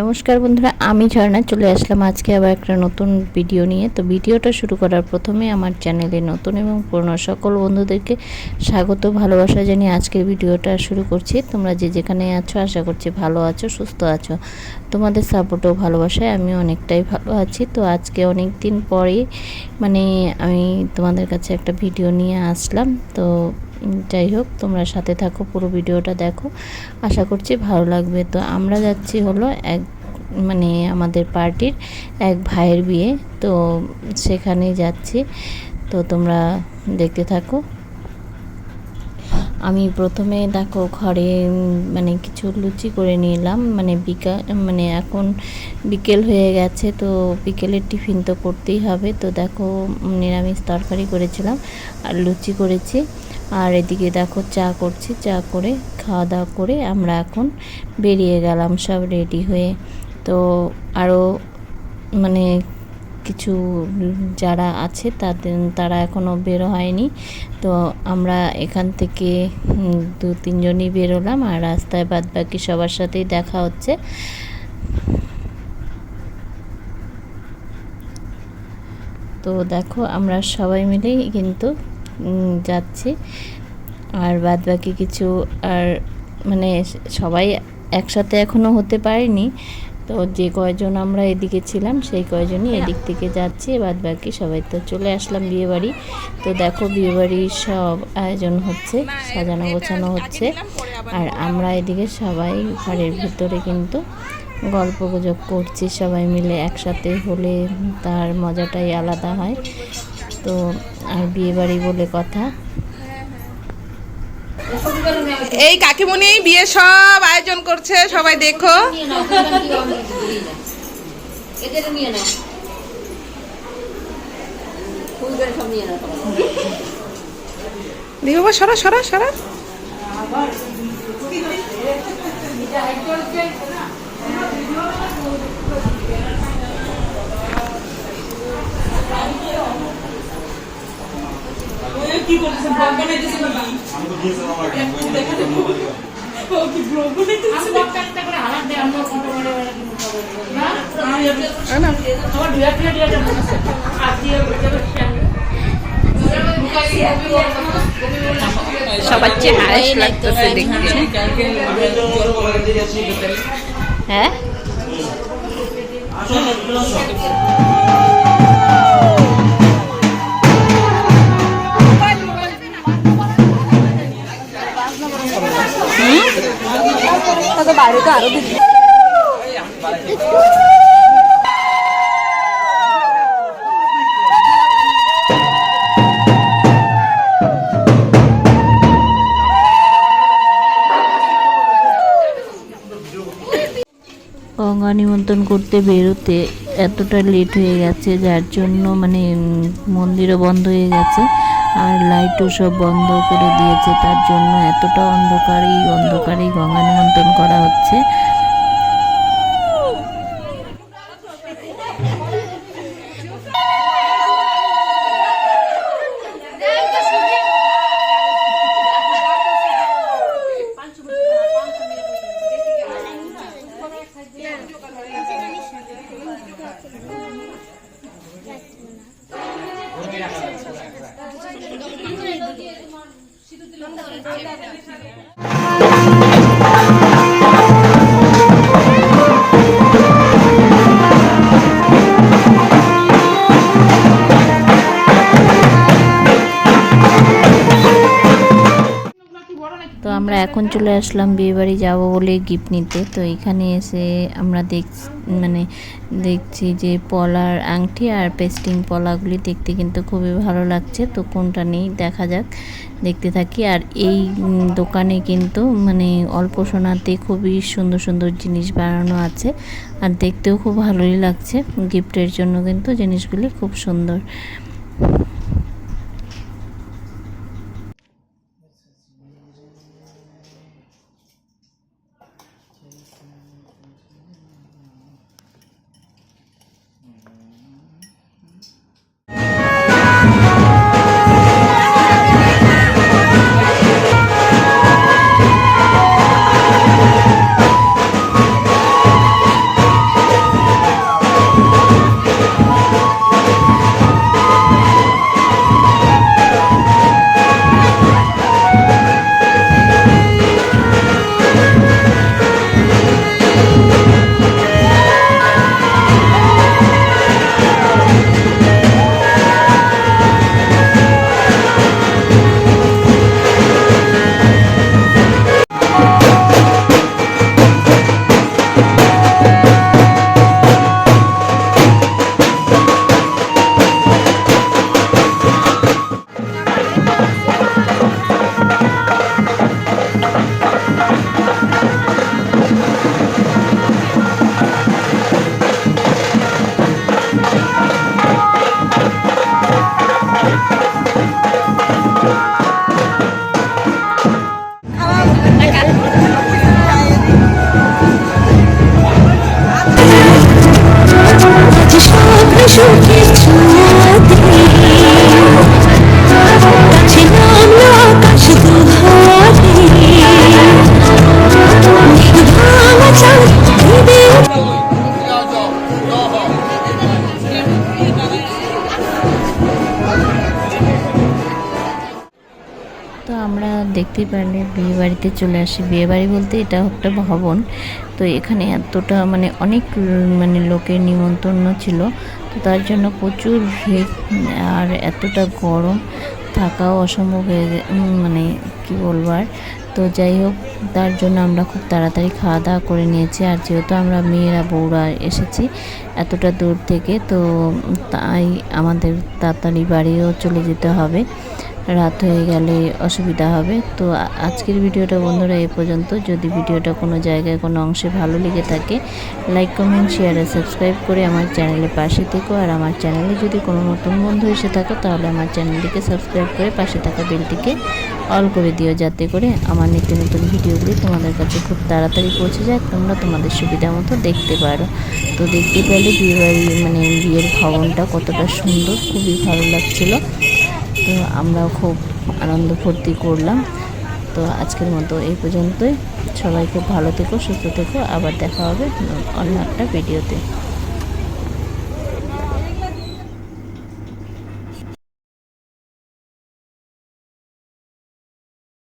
নমস্কার বন্ধুরা, আমি ঝর্ণা, চলে আসলাম আজকে আবার একটা নতুন ভিডিও নিয়ে। তো ভিডিওটা শুরু করার প্রথমে আমার চ্যানেলে নতুন এবং পুরনো সকল বন্ধুদেরকে স্বাগত, ভালোবাসা জানিয়ে আজকের ভিডিওটা শুরু করছি। তোমরা যে যেখানে আছো, আশা করছি ভালো আছো, সুস্থ আছো। তোমাদের সাপোর্ট ও ভালোবাসায় আমি অনেকটাই ভালো আছি। তো আজকে অনেক দিন পরেই মানে আমি তোমাদের কাছে একটা ভিডিও নিয়ে আসলাম। তো যাই হোক, তোমরা সাথে থাকো, পুরো ভিডিওটা দেখো। আশা করছি ভালো লাগবে। তো আমরা যাচ্ছি হলো এক মানে আমাদের পার্টির এক ভাইয়ের বিয়ে। তো সেখানে যাচ্ছি। তো তোমরা দেখতে থাকো। আমি প্রথমে দেখো ঘরে মানে কিছু লুচি করে নিলাম। মানে বিকা মানে এখন বিকেল হয়ে গেছে, তো বিকেলের টিফিন তো করতেই হবে। তো দেখো নিরামিষ তরকারি করেছিলাম আর লুচি করেছি। আর এদিকে দেখো চা করছি। চা করে খাওয়া দাওয়া করে আমরা এখন বেরিয়ে গেলাম, সব রেডি হয়ে। তো আরও মানে কিছু যারা আছে তাদের, তারা এখনও বেরো হয়নি। তো আমরা এখান থেকে দু তিনজনই বেরোলাম আর রাস্তায় বাদ বাকি সবার সাথেই দেখা হচ্ছে। তো দেখো, আমরা সবাই মিলেই কিন্তু যাচ্ছি। আর বাদ বাকি কিছু আর মানে সবাই একসাথে এখনও হতে পারিনি। তো যে কয়জন আমরা এদিকে ছিলাম সেই কয়জনই এদিক থেকে যাচ্ছি। বাদ বাকি সবাই তো চলে আসলাম বিয়েবাড়ি। তো দেখো বিয়েবাড়ির সব আয়োজন হচ্ছে সাজানো গোছানো হচ্ছে। আর আমরা এদিকে সবাই ঘরের ভিতরে কিন্তু গল্প গুজব করছি সবাই মিলে একসাথে হলে তার মজাটাই আলাদা হয়। তো আর বিয়েবাড়ি বলে কথা এই কাকিমণি বিয়ে সব আয়োজন করছে সবাই দেখো। দেখো সরা সরা সরা। না, সবার চেয়ে হায়েস্ট লাগতেছে দেখতে হ্যাঁ গঙ্গা নিমন্ত্রণ করতে বেরোতে এতটা লেট হয়ে গেছে, যার জন্য মানে মন্দিরও বন্ধ হয়ে গেছে। আর লাইটও সব বন্ধ করে দিয়েছে। তার জন্য এতটা অন্ধকারই অন্ধকারেই গঙ্গা নিমন্ত্রণ করা হচ্ছে। তো আমরা এখন চলে আসলাম বিয়েবাড়ি যাব বলে গিফট নিতে। তো এখানে এসে আমরা দেখ মানে দেখছি যে পলার আংটি আর পেস্টিং পলাগুলি দেখতে কিন্তু খুবই ভালো লাগছে। তো কোনটা নেই দেখা যাক, দেখতে থাকি। আর এই দোকানে কিন্তু মানে অল্প সোনাতে খুবই সুন্দর সুন্দর জিনিস বানানো আছে। আর দেখতেও খুব ভালোই লাগছে। গিফটের জন্য কিন্তু জিনিসগুলি খুব সুন্দর। তো আমরা দেখতেই পারলে বিয়ে বাড়িতে চলে আসি। বিয়ে বাড়ি বলতে এটা একটা ভবন। তো এখানে এতটা মানে অনেক মানে লোকের নিমন্ত্রণ ছিল। তো তার জন্য প্রচুর ভিড়, আর এতটা গরম থাকাও অসম্ভব হয়ে মানে কি বলব আর। তো যাই হোক, তার জন্য আমরা খুব তাড়াতাড়ি খাওয়া দাওয়া করে নিয়েছি, আর যেহেতু আমরা মেয়েরা, বউরা এসেছি এতটা দূর থেকে, তো তাই আমাদের তাড়াতাড়ি বাড়িও চলে যেতে হবে। রাত হয়ে গেলে অসুবিধা হবে। তো আজকের ভিডিওটা বন্ধুরা এ পর্যন্ত। যদি ভিডিওটা কোনো জায়গায় কোনো অংশে ভালো লেগে থাকে লাইক কমেন্ট শেয়ার আর সাবস্ক্রাইব করে আমার চ্যানেলের পাশে থেকো। আর আমার চ্যানেলে যদি কোনো নতুন বন্ধু এসে থাকো, তাহলে আমার চ্যানেলটিকে সাবস্ক্রাইব করে পাশে থাকা বেলটিকে অল করে দিও। যাতে করে আমার নিত্য নতুন ভিডিওগুলি তোমাদের কাছে খুব তাড়াতাড়ি পৌঁছে যায়, তোমরা তোমাদের সুবিধা মতো দেখতে পারো। তো দেখতে পেলে বিয়ে বাড়ি মানে বিয়ের ভবনটা কতটা সুন্দর, খুবই ভালো লাগছিল। তো আমরাও খুব আনন্দ ফুর্তি করলাম। তো আজকের মতো এই পর্যন্তই। সবাই খুব ভালো থেকো, সুস্থ থেকো। আবার দেখা হবে অন্য একটা ভিডিওতে।